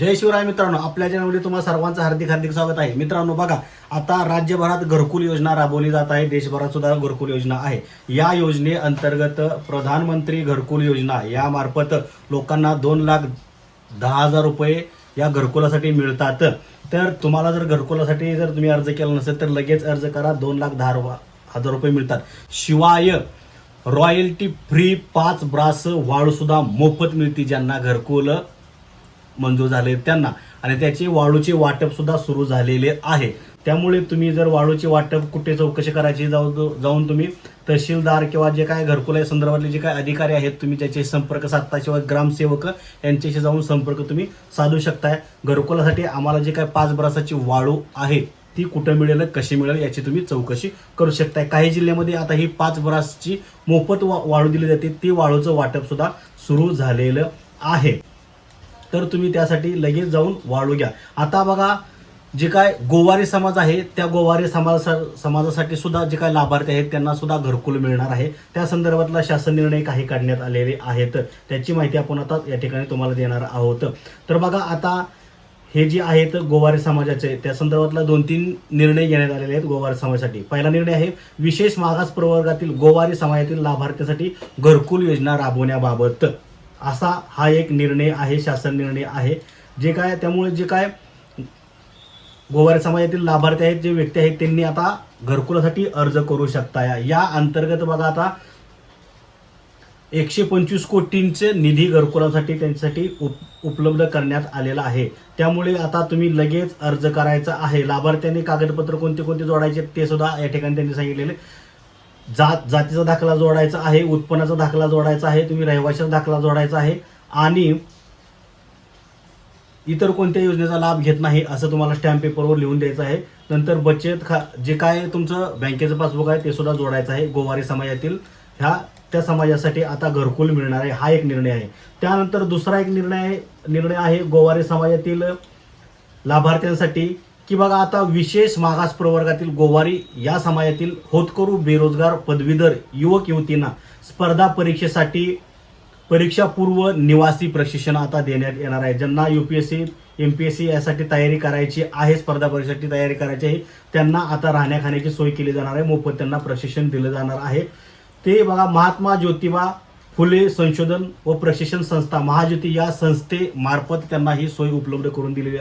जय शिवराय मित्रांनो आपल्या चॅनलमध्ये तुम्हाला सर्वांचं हार्दिक हार्दिक स्वागत आहे. मित्रांनो बघा आता राज्यभरात घरकुल योजना राबवली जात आहे. देशभरात सुद्धा घरकुल योजना आहे. या योजनेअंतर्गत प्रधानमंत्री घरकुल योजना यामार्फत लोकांना दोन लाख दहा हजार रुपये या घरकुलासाठी मिळतात. तर तुम्हाला जर घरकुलासाठी जर तुम्ही अर्ज केला नसेल तर लगेच अर्ज करा. दोन लाख दहा हजार रुपये मिळतात. शिवाय रॉयल्टी फ्री पाच ब्रास वाळूसुद्धा मोफत मिळते ज्यांना घरकुल मंजूर झाले त्यांना. आणि त्याची वाळूचे वाटप सुद्धा सुरू झालेले आहे. त्यामुळे तुम्ही जर वाळूचे वाटप कुठे चौकशी करायची जाऊ जाऊन तुम्ही तहसीलदार किंवा जे काय घरकुल संदर्भातले जे काय अधिकारी आहेत तुम्ही त्याचे संपर्क साधता किंवा ग्रामसेवक यांच्याशी जाऊन संपर्क तुम्ही साधू शकताय. घरकुलासाठी आम्हाला जे काय पाच बरासाची वाळू आहे ती कुठं मिळेल कशी मिळेल याची तुम्ही चौकशी करू शकताय. काही जिल्ह्यामध्ये आता ही पाच बरासची मोफत वा- वाळू दिली जाते. ती वाळूचं वाटप सुद्धा सुरू झालेलं आहे. तर तुम्ही त्यासाठी लगेच जाऊन वाळू घ्या. आता बघा जे काय गोवारी समाज आहे त्या गोवारी समाजा समाजासाठी सुद्धा जे काय लाभार्थी आहेत त्यांना सुद्धा घरकुल मिळणार आहे. त्या संदर्भातला शासन निर्णय काही काढण्यात आलेले आहेत. त्याची माहिती आपण आता या ठिकाणी तुम्हाला देणार आहोत. तर बघा आता हे जे आहेत गोवारी समाजाचे त्या संदर्भातला दोन तीन निर्णय घेण्यात आलेले आहेत गोवारी समाजासाठी. पहिला निर्णय आहे विशेष मागास प्रवर्गातील गोवारी समाजातील लाभार्थ्यांसाठी घरकुल योजना राबवण्याबाबत. असा हा एक निर्णय आहे शासन निर्णय आहे. जे काय त्यामुळे जे काय गोवारी समाजातील लाभार्थी आहेत जे व्यक्ती आहेत त्यांनी आता घरकुलासाठी अर्ज करू शकता या अंतर्गत बघा आता एकशे पंचवीस कोटींचे निधी घरकुलासाठी त्यांच्यासाठी उप उपलब्ध करण्यात आलेला आहे. त्यामुळे आता तुम्ही लगेच अर्ज करायचा आहे. लाभार्थ्यांनी कागदपत्र कोणते कोणते जोडायचे ते सुद्धा या ठिकाणी त्यांनी सांगितलेले. जात जातीचा दाखला जोडायचा आहे उत्पन्नाचा दाखला जोडायचा आहे तुम्ही रहिवाशाचा दाखला जोडायचा आहे आणि इतर कोणत्या योजनेचा लाभ घेत नाही असं तुम्हाला स्टॅम्प पेपरवर लिहून द्यायचं आहे. नंतर बचत खा जे काय तुमचं बँकेचं पासबुक आहे ते सुद्धा जोडायचं आहे गोवारी समाजातील. ह्या त्या समाजासाठी आता घरकुल मिळणार आहे हा एक निर्णय आहे. त्यानंतर दुसरा एक निर्णय आहे निर्णय आहे गोवारी समाजातील लाभार्थ्यांसाठी की बघा आता विशेष मागास प्रवर्गातील गोवारी या समाजातील होतकरू बेरोजगार पदवीधर युवक युवतींना स्पर्धा परीक्षेसाठी परीक्षापूर्व निवासी प्रशिक्षण आता देण्यात येणार आहे. ज्यांना U P S C M P S C यासाठी तयारी करायची आहे स्पर्धा परीक्षेसाठी तयारी करायची आहे त्यांना आता राहण्या खाण्याची सोय केली जाणार आहे. मोफत त्यांना प्रशिक्षण दिलं जाणार आहे. ते बघा महात्मा ज्योतिबा फुले संशोधन व प्रशिक्षण संस्था महाज्योती या संस्थेमार्फत त्यांना ही सोय उपलब्ध करून दिलेली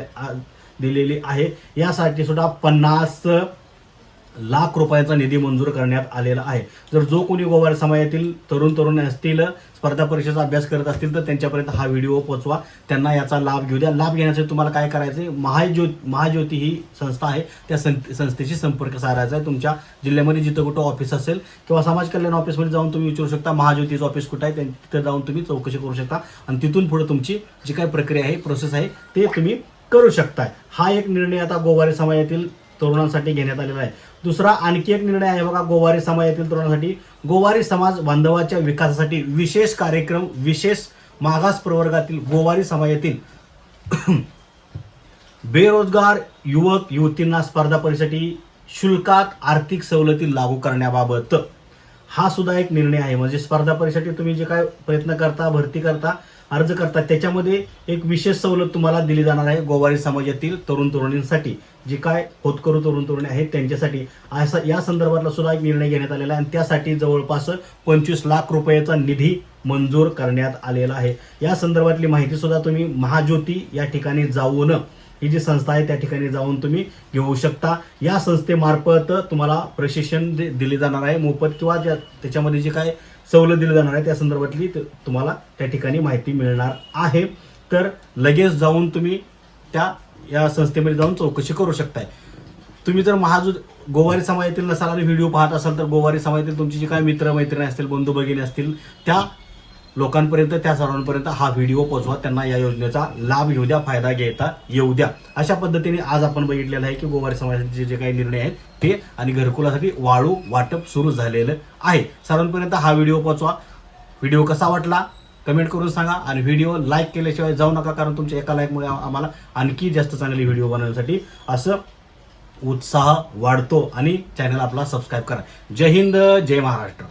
दिलेली आहे. यासाठी सुद्धा पन्नास लाख रुपयाचा निधी मंजूर करण्यात आलेला आहे. जर जो कोणी गोवार समाजातील तरुण तरुण असतील स्पर्धा परीक्षेचा अभ्यास करत असतील तर त्यांच्यापर्यंत हा व्हिडिओ पोचवा त्यांना याचा लाभ घेऊ द्या. लाभ घेण्यासाठी तुम्हाला काय करायचं आहे महाज्योत महाज्योती ही संस्था आहे. त्या सं- संस्थेशी संपर्क साधायचा आहे. तुमच्या जिल्ह्यामध्ये जिथं कुठं ऑफिस असेल किंवा समाज कल्याण ऑफिसमध्ये जाऊन तुम्ही विचारू शकता. महाज्योतीचं ऑफिस कुठं आहे? त्या- तिथं जाऊन तुम्ही चौकशी करू शकता. आणि तिथून पुढे तुमची जी काही प्रक्रिया आहे प्रोसेस आहे ते तुम्ही करू शकताय. हा एक निर्णय आता गोवारी समाजातील तरुणांसाठी घेण्यात आलेला आहे. दुसरा आणखी एक निर्णय आहे बघा गोवारी समाजातील तरुणांसाठी. गोवारी समाज बांधवाच्या विकासासाठी विशेष कार्यक्रम विशेष मागास प्रवर्गातील गोवारी समाजातील बेरोजगार युवक युवतींना स्पर्धा परीक्षेसाठी शुल्कात आर्थिक सवलती लागू करण्याबाबत. हा सुद्धा एक निर्णय आहे. म्हणजे स्पर्धा परीक्षेसाठी तुम्ही जे काय प्रयत्न करता भरती करता अर्ज करतात. त्याच्यामध्ये एक विशेष सवलत तुम्हाला दिली जाणार आहे गोवारी समाजातील तरुण तरुणींसाठी. जे काय होतकरू तरुण तरुणी आहेत त्यांच्यासाठी. असा या संदर्भातला सुद्धा एक निर्णय घेण्यात आलेला आहे आणि त्यासाठी जवळपास पंचवीस लाख रुपयाचा निधी मंजूर करण्यात आलेला आहे. या संदर्भातली माहिती सुद्धा तुम्ही महाज्योती या ठिकाणी जाऊन ही जी संस्था आहे त्या ठिकाणी जाऊन तुम्ही घेऊ शकता. या संस्थेमार्फत तुम्हाला प्रशिक्षण दि- दिले जाणार आहे मोफत किंवा ज्या त्याच्यामध्ये जे काय सवलत दिली जाणार आहे त्या संदर्भातली त- तुम्हाला त्या ठिकाणी माहिती मिळणार आहे. तर लगेच जाऊन तुम्ही त्या या संस्थेमध्ये जाऊन चौकशी करू शकताय. तुम्ही जर महाजू गोवारी समाजातील नसाल आणि व्हिडिओ पाहत असाल तर गोवारी समाजातील तुमची जी काय मित्र मैत्रिणी असतील बंधू भगिनी असतील त्या लोकांपर्यंत त्या सर्वांपर्यंत हा व्हिडिओ पोहोचवा त्यांना या योजनेचा लाभ घेऊ द्या फायदा घेता येऊ द्या. अशा पद्धतीने आज आपण बघितलेलं आहे की गोवारी समाजाचे जे काही निर्णय आहेत ते आणि घरकुलासाठी वाळू वाटप सुरू झालेलं आहे. सर्वांपर्यंत हा व्हिडिओ पोहोचवा व्हिडिओ कसा वाटला कमेंट करून सांगा आणि व्हिडिओ लाईक केल्याशिवाय जाऊ नका कारण तुमच्या एका लाईकमुळे आम्हाला आणखी जास्त चांगली व्हिडिओ बनवण्यासाठी असं उत्साह वाढतो. आणि चॅनल आपला सबस्क्राईब करा. जय हिंद जय महाराष्ट्र.